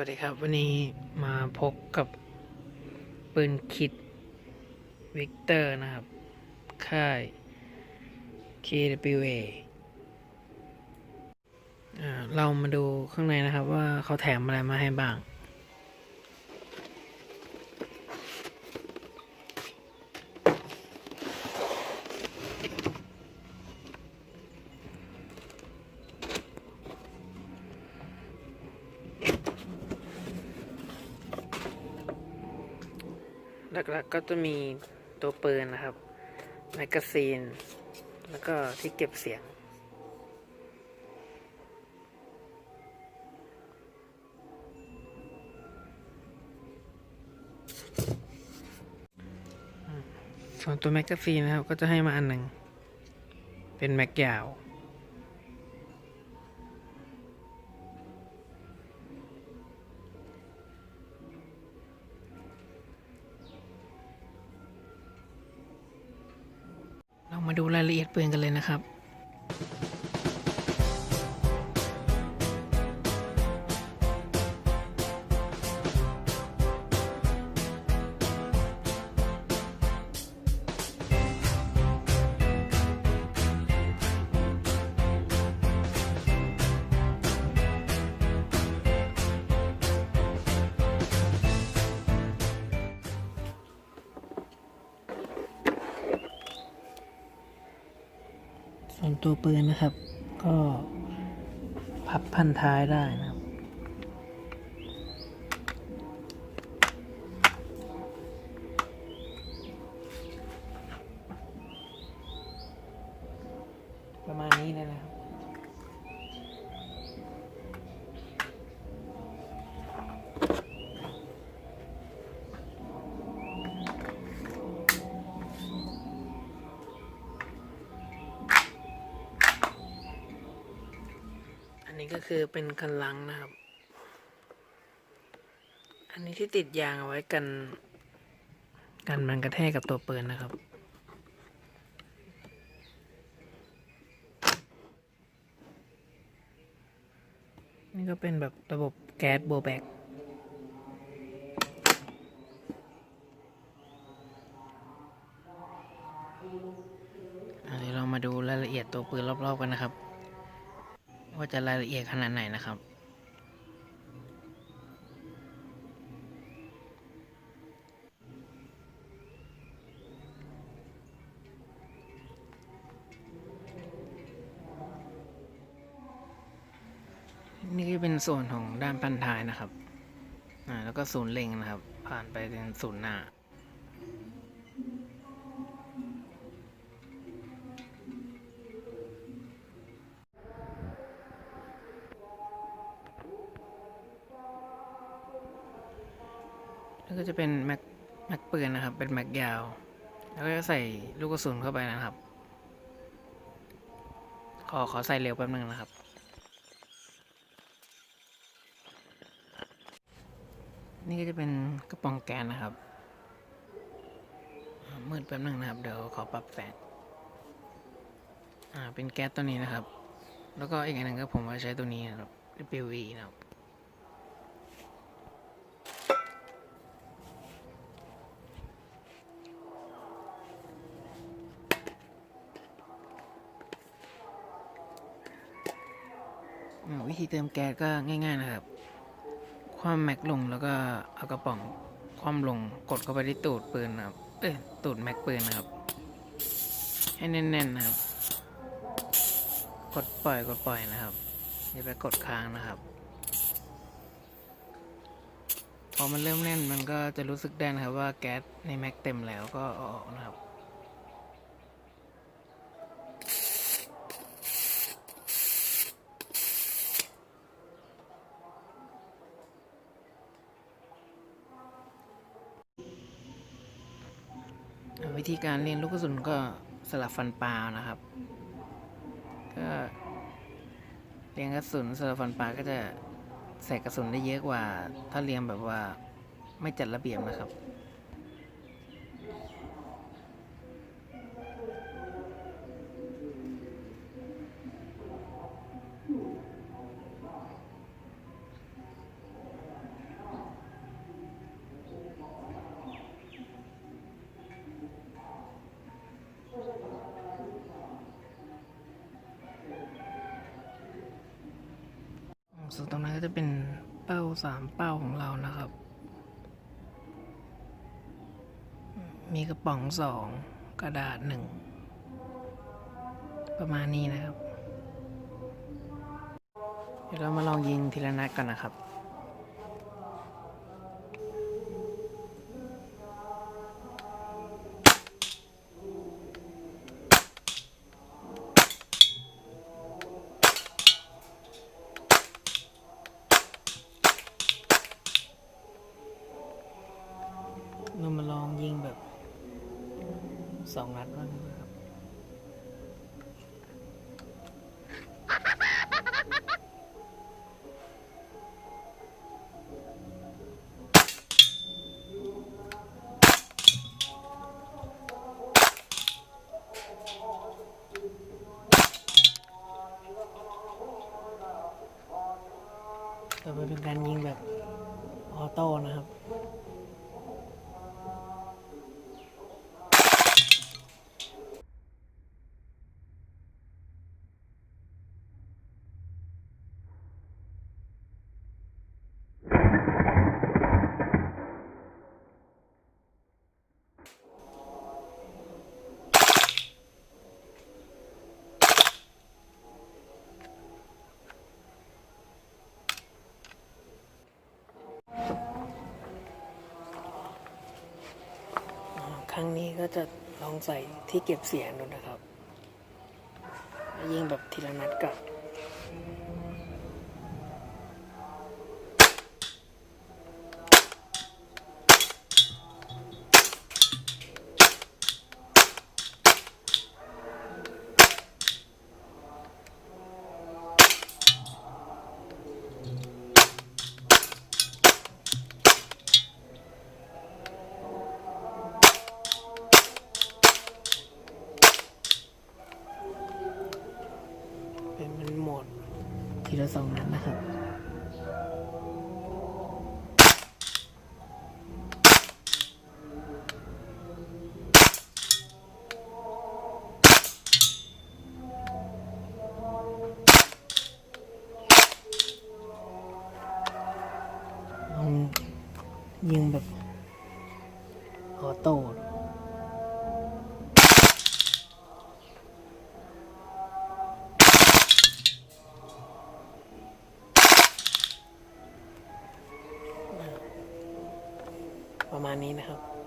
วัสดีครับ วันนี้มาพบกับปืนคิดวิกเตอร์นะครับ ค่าย KWA เรามาดูข้างในนะครับว่าเขาแถมอะไรมาให้บ้าง หลักๆก็จะมีตัวปืนนะครับ แมกกาซีน แล้วก็ที่เก็บเสียง ส่วนตัวแมกกาซีนนะครับ ก็จะให้มาอันหนึ่ง เป็นแม็กยาว มาดูรายละเอียดปืนกันเลยนะครับ ส่วนตัวปืนนะครับ ก็พับพันท้ายได้นะครับ ก็คือเป็นคันลังนะครับ อันนี้ที่ติดยางเอาไว้กัน กันมันกระแทกกับตัวปืนนะครับนี่ก็เป็นแบบระบบแก๊สโบแบกอันนี้เรามาดูรายละเอียดตัวปืนรอบๆกันนะครับ ว่าจะรายละเอียดขนาดไหนนะครับ นี่ก็เป็นส่วนของด้านพันท้ายนะครับ อ่า แล้วก็ศูนย์เล็งนะครับ ผ่านไปเป็นศูนย์หน้า ก็จะเป็นแม็กแม็กปืนนะครับ เป็นแม็กยาว แล้วก็จะใส่ลูกกระสุนเข้าไปนะครับ ขอขอใส่เร็วแป๊บนึงนะครับ นี่ก็จะเป็นกระป๋องแกนนะครับ มืดแป๊บนึงนะครับ เดี๋ยวขอปรับแสงอ่าเป็นแก๊สตัวนี้นะครับ แล้วก็อีกอันหนึ่งก็ผมว่าใช้ตัวนี้นะครับ WE นะครับ ธีเติมแก๊สก็ง่าย ๆนะครับ คว่ำแม็กลงแล้วก็เอากระป๋องคว่ำลงกดเข้าไปที่ตูดปืนนะครับ เอ้ยตูดแม็กปืนนะครับ ให้แน่นๆนะครับ กดปล่อยกดปล่อยนะครับอย่าไปกดค้างนะครับพอมันเริ่มแน่นมันก็จะรู้สึกได้นะครับว่าแก๊สในแม็กเต็มแล้วก็ออกนะครับ วิธีการเรียนลูกกระสุนก็สลับฟันปลานะครับ ก็เลี้ยงกระสุนสลับฟันปลาก็จะใส่กระสุนได้เยอะกว่า ถ้าเลี้ยงแบบว่าไม่จัดระเบียบนะครับ ส่วนตรงนั้นก็จะเป็นเป้าสามเป้าของเรานะครับ มีกระป๋องสองกระดาษหนึ่งประมาณนี้นะครับ เดี๋ยวเรามาลองยิงทีละนัดก่อนนะครับ สองนัดมั้ง รั้งนี้ก็จะลองใส่ที่เก็บเสียงดูนะครับ ยิงแบบทีละนัดกับ ยิงแบบออโต้ประมาณนี้นะครับ